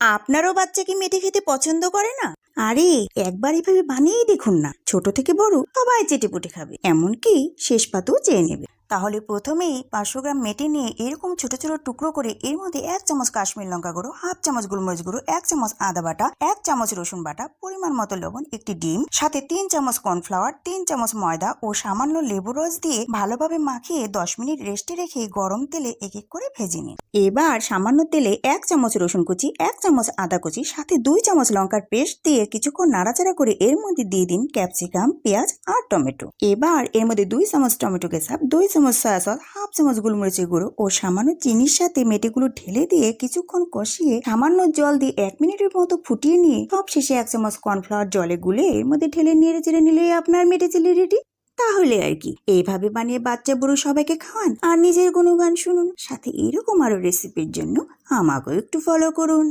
আপনারও বাচ্চা কি মেটে খেতে পছন্দ করে না? আরে, একবার এভাবে বানিয়েই দেখুন না। ছোট থেকে বড় সবাই চেটে পুটে খাবে। এমনকি শেষ পাতেও চেয়ে নেবে। তাহলে প্রথমেই পাঁচশো গ্রাম মেটে নিয়ে এরকম ছোট ছোট টুকরো করে এর মধ্যে এক চামচ কাশ্মীর লঙ্কা গুঁড়ো, হাফ চামচ গোলমরিচ গুঁড়ো, এক চামচ আদা বাটা, এক চামচ রসুন বাটা, পরিমাণ মতো লবণ, একটি ডিম, সাথে তিন চামচ কর্নফ্লাওয়ার, তিন চামচ ময়দা ও সামান্য লেবু রস দিয়ে ভালোভাবে মাখিয়ে দশ মিনিট রেস্টে রেখে গরম তেলে এক এক করে ভেজে নিন। এবার সামান্য তেলে এক চামচ রসুন কুচি, এক চামচ আদা কুচি, সাথে দুই চামচ লঙ্কার পেস্ট দিয়ে কিছুক্ষণ নাড়াচাড়া করে এর মধ্যে দিয়ে দিন ক্যাপসিকাম, পেঁয়াজ আর টমেটো। এবার এর মধ্যে দুই চামচ টমেটো কেচাপ, দুই চামচ সয়া সস হাফ চামচ গোলমরিচের গুঁড়ো ও সামান্য চিনির সাথে মেটেগুলো ঢেলে দিয়ে কিছুক্ষণ কষিয়ে সামান্য জল দিয়ে এক মিনিটের মতো ফুটিয়ে নিয়ে সব শেষে এক চামচ কর্নফ্লাওয়ার জলে গুলে এর মধ্যে ঢেলে নেড়ে চেড়ে নিলে আপনার মেটে চিলি রেডি? তাহলে আর কি। এইভাবে বানিয়ে বাচ্চা বুড়ো সবাইকে খাওয়ান আর নিজের গুণগান শুনুন। সাথে এরকম আরও রেসিপির জন্য আমাকেও একটু ফলো করুন।